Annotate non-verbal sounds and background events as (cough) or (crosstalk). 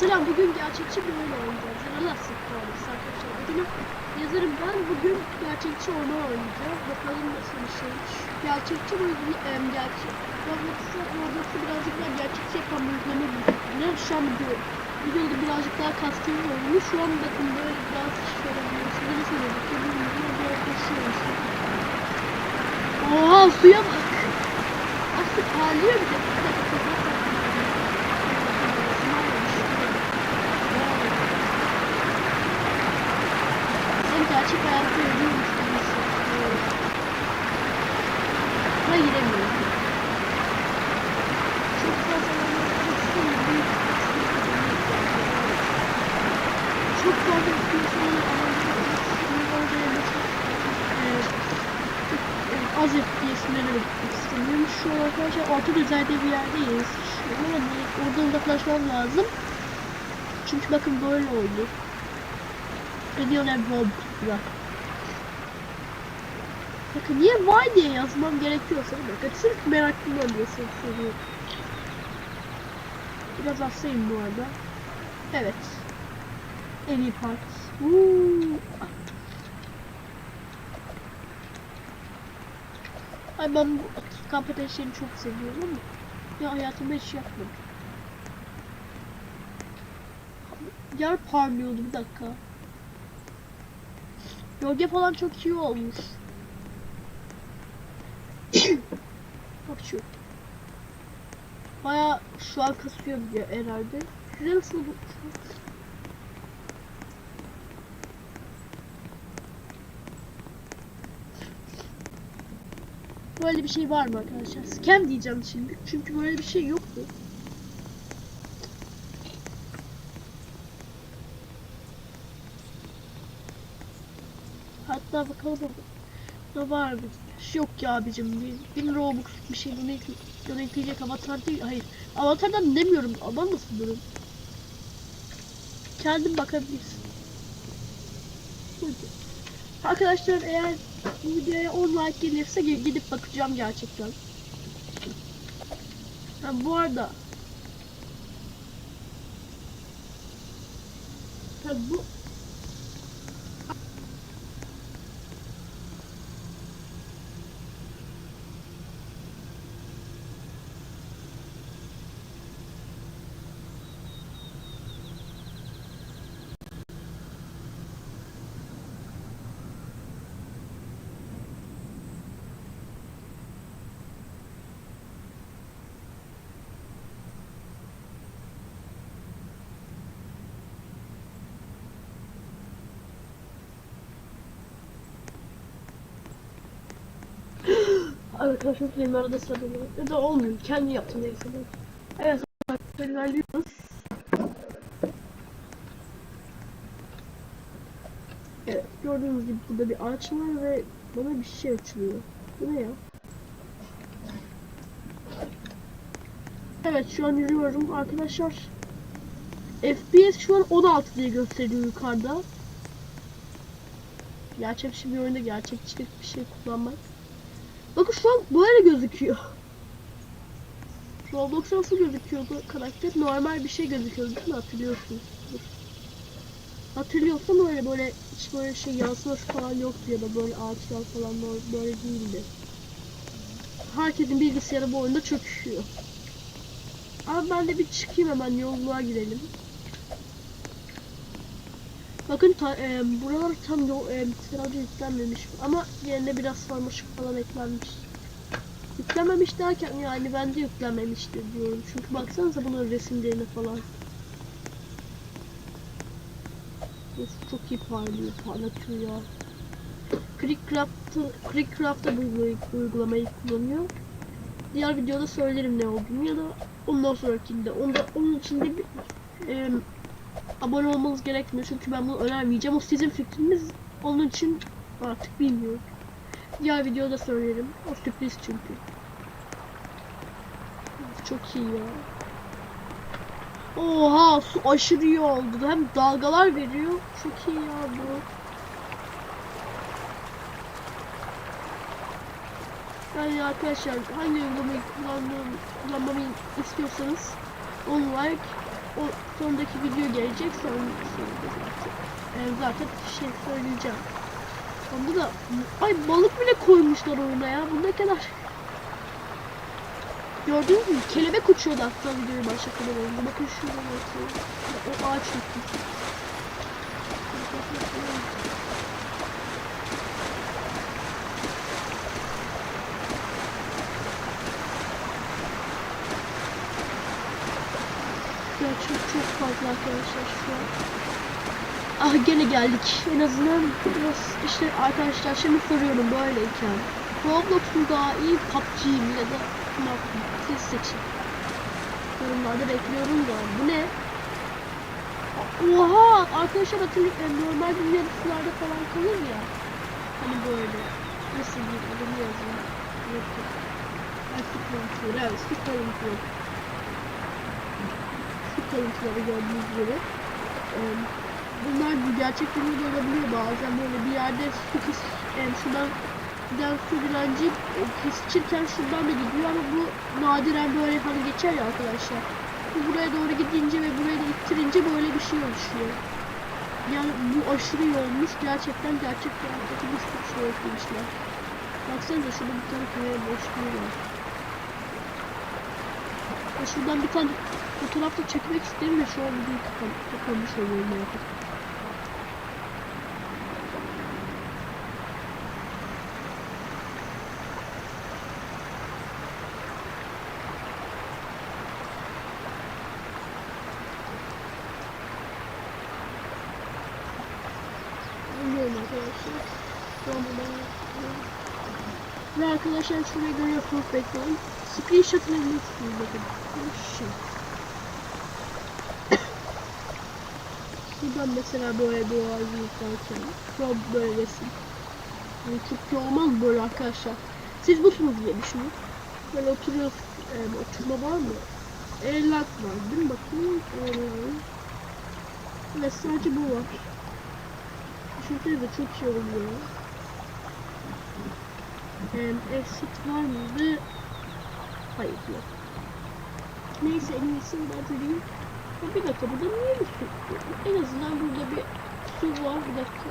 Selam bugün gerçekçi bir oyun oynayacağız. Yanılasın kalırsa arkadaşlar. Bugün yazarım ben bugün gerçekçi oyunu oynayacağım. Bakalım nasıl bir şeymiş. Gerçekçi bu yüzden em, gerçek. Roblox'u Roblox'u birazcık daha gerçekçi yapan bir uygulama ne Şu an video, videoda birazcık daha kastım oyunu. Şu an bakın böyle biraz şöyle bir size nasıl gözüküyor bilmiyorum ama biraz koşuyor işte. Oha suya bak. Aslında parlıyor bir de. Bir dakika, bir dakika. Sen gerçek hayatta ölüyormuş gibi hissediyorum. Ama giremiyorum. Çok fazla büyük Çok fazla istiyorsan az FPS'lere bakmak istemiyorum. Şu an arkadaşlar orta düzeyde bir yerdeyiz. An hani oradan uzaklaşmam lazım. Çünkü bakın böyle oldu. Ediyorlar Roblox'la. Bakın niye why diye yazmam gerekiyorsa bakın sırf meraklıyım diye soruyorum. Biraz hastayım bu arada. Evet. En iyi part. Woo. Ay ben bu kamp ateşlerini çok seviyorum ama ya hayatımda hiç yapmadım. Yer parlıyordu bir dakika. Gölge falan çok iyi olmuş. (coughs) Bak şu. Baya şu an kasıyor bir herhalde. Size nasıl bu? Böyle bir şey var mı arkadaşlar? Scam diyeceğim şimdi. Çünkü böyle bir şey yoktu. Hatta bakalım ne var mı? Yok ya abicim. Bir, bir Robux bir şey donateleyecek avatar değil. Hayır. Avatardan demiyorum. Ama nasıl durum? Kendin bakabilirsin. Arkadaşlar eğer bu videoya 10 like gelirse ge- gidip bakacağım gerçekten. Ha, bu arada ha, bu Arkadaşım benim arada sarılıyor. Ya da olmuyor. Kendi yaptım neyse. ben. Evet arkadaşlar ilerliyoruz. Evet gördüğünüz gibi burada bir ağaç var ve bana bir şey açılıyor. Bu ne ya? Evet şu an yürüyorum arkadaşlar. FPS şu an 16 diye gösteriyor yukarıda. Gerçekçi bir oyunda gerçekçilik bir şey kullanmak. Bakın şu an böyle gözüküyor. Roblox'ta nasıl gözüküyordu karakter? Normal bir şey gözüküyordu değil mi? Hatırlıyorsunuz. Hatırlıyorsam öyle böyle hiç böyle şey yansıması falan yoktu ya da böyle ağaçlar falan böyle değildi. Herkesin bilgisayarı bu oyunda çöküşüyor. Abi ben de bir çıkayım hemen yolluğa girelim. Bakın ta, e, buralar tam yol e, sadece yüklenmemiş ama yerine biraz sarmaşık falan eklenmiş. Yüklenmemiş derken yani bence yüklenmemiştir diyorum. Çünkü baksanıza bunun resimlerine falan. Çok iyi parlıyor, parlatıyor ya. Bu uygulay- bu uygulamayı kullanıyor. Diğer videoda söylerim ne olduğunu ya da ondan sonrakinde. Onda, onun içinde bir e, abone olmanız gerekmiyor çünkü ben bunu önermeyeceğim. O sizin fikriniz. Onun için artık bilmiyorum. Diğer videoda söylerim. O sürpriz çünkü. Çok iyi ya. Oha su aşırı iyi oldu. Hem dalgalar veriyor. Çok iyi ya bu. Yani arkadaşlar hangi uygulamayı kullanmamı istiyorsanız 10 like o sondaki video gelecek sonra e, zaten şey söyleyeceğim. Onda da ay balık bile koymuşlar oyuna ya. Bu ne kadar Gördünüz mü? Kelebek uçuyordu hatta videoyu başlatmadan önce. Bakın şuradan bakıyor. O ağaç uçmuş. Ya çok çok fazla arkadaşlar şu an. Ah gene geldik. En azından biraz işte arkadaşlar şimdi soruyorum böyleyken. Roblox mu daha iyi PUBG mi ya da? Siz seçin. Yorumlarda bekliyorum da. Bu ne? Oha! Arkadaşlar hatırlayın. Yani normal dünya sularda falan kalır ya. Hani böyle. Nasıl bir adını yazayım. Yok. Ay, kalıntıları. Evet su kalıntıları. Gördüğünüz gibi. Ee, bunlar bu gerçek dünyada olabiliyor bazen böyle bir yerde su kıs, yani sudan giden su direnci e, kesişirken şuradan da gidiyor ama bu nadiren böyle hani geçer ya arkadaşlar. Bu buraya doğru gidince ve buraya da ittirince böyle bir şey oluşuyor. Yani bu aşırı olmuş. Gerçekten gerçek hayattaki bir sürü şey eklemişler. Baksanıza şurada bir tane kaya boşluğu var. Ya şuradan bir tane fotoğraf da çekmek isterim de şu an videoyu kapan- kapanmış oluyor ne yapayım. Bilmiyorum arkadaşlar. Şu an buradan. Ve arkadaşlar bekleyin. Screenshot'ını biliyorsunuz bakın. Şu. Şuradan mesela böyle yıkarken. Şu an böyle resim. Yani çok iyi olmaz mı böyle arkadaşlar? Siz busunuz diye düşünün. Böyle oturuyorsun. E, oturma var mı? Evlat var değil mi? Bakın. Ee, ve sadece bu var. Düşünsenize çok iyi oluyor. Ee, exit var mıydı? Hayır yok. Neyse en iyisi ben söyleyeyim. Ya bir dakika burada niye bir su? En azından burada bir su var bir dakika.